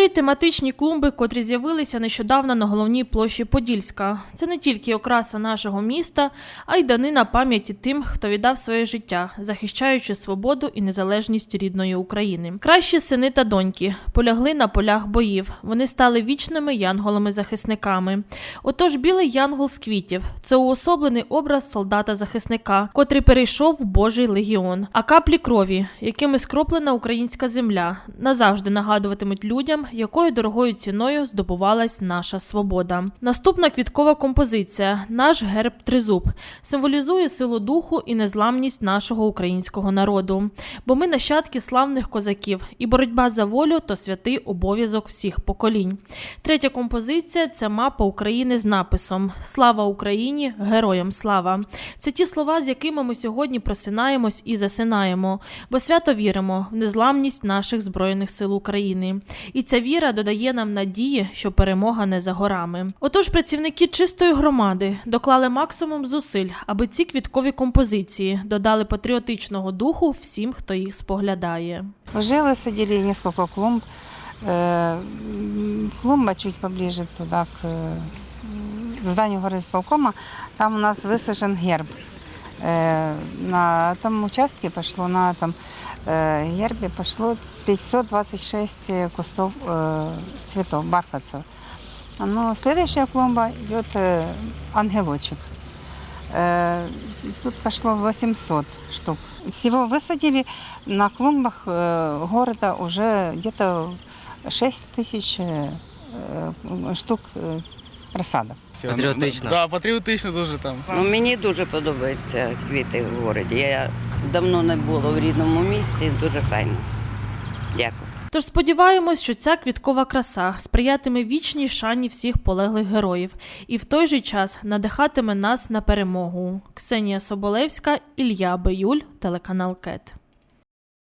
Три тематичні клумби, котрі з'явилися нещодавно на головній площі Подільська. Це не тільки окраса нашого міста, а й данина пам'яті тим, хто віддав своє життя, захищаючи свободу і незалежність рідної України. Кращі сини та доньки полягли на полях боїв. Вони стали вічними янголами-захисниками. Отож, білий янгол з квітів це уособлений образ солдата-захисника, котрий перейшов в Божий легіон. А каплі крові, якими скроплена українська земля, назавжди нагадуватимуть людям, якою дорогою ціною здобувалась наша свобода. Наступна квіткова композиція наш герб тризуб символізує силу духу і незламність нашого українського народу. Бо ми нащадки славних козаків, і боротьба за волю то святий обов'язок всіх поколінь. Третя композиція це мапа України з написом Слава Україні! Героям слава! Це ті слова, з якими ми сьогодні просинаємось і засинаємо, бо свято віримо в незламність наших збройних сил України. І ця віра додає нам надії, що перемога не за горами. Отож, працівники чистої громади доклали максимум зусиль, аби ці квіткові композиції додали патріотичного духу всім, хто їх споглядає. Жили, садили несколько клумб. Э, м, Клумба чуть поближе туда, к э, зданию горисполкома. Там у нас высажен герб. Э, На этом участке пошло, на этом э, гербе пошло 526 кустов э, цветов, бархатцев. Ну, следующая клумба идет э, ангелочек. Э, Тут пошло 800 штук. Всего высадили на клумбах э, города уже где-то 6 тысяч э, э, штук рассадок. Патріотично. Так, патріотично дуже там. Ну, мені дуже подобаються квіти в городі. Я давно не була в рідному місті, дуже файно. Дякую. Тож сподіваємось, що ця квіткова краса сприятиме вічній шані всіх полеглих героїв і в той же час надихатиме нас на перемогу. Ксенія Соболевська, Ілля Биюль, телеканал КЕТ.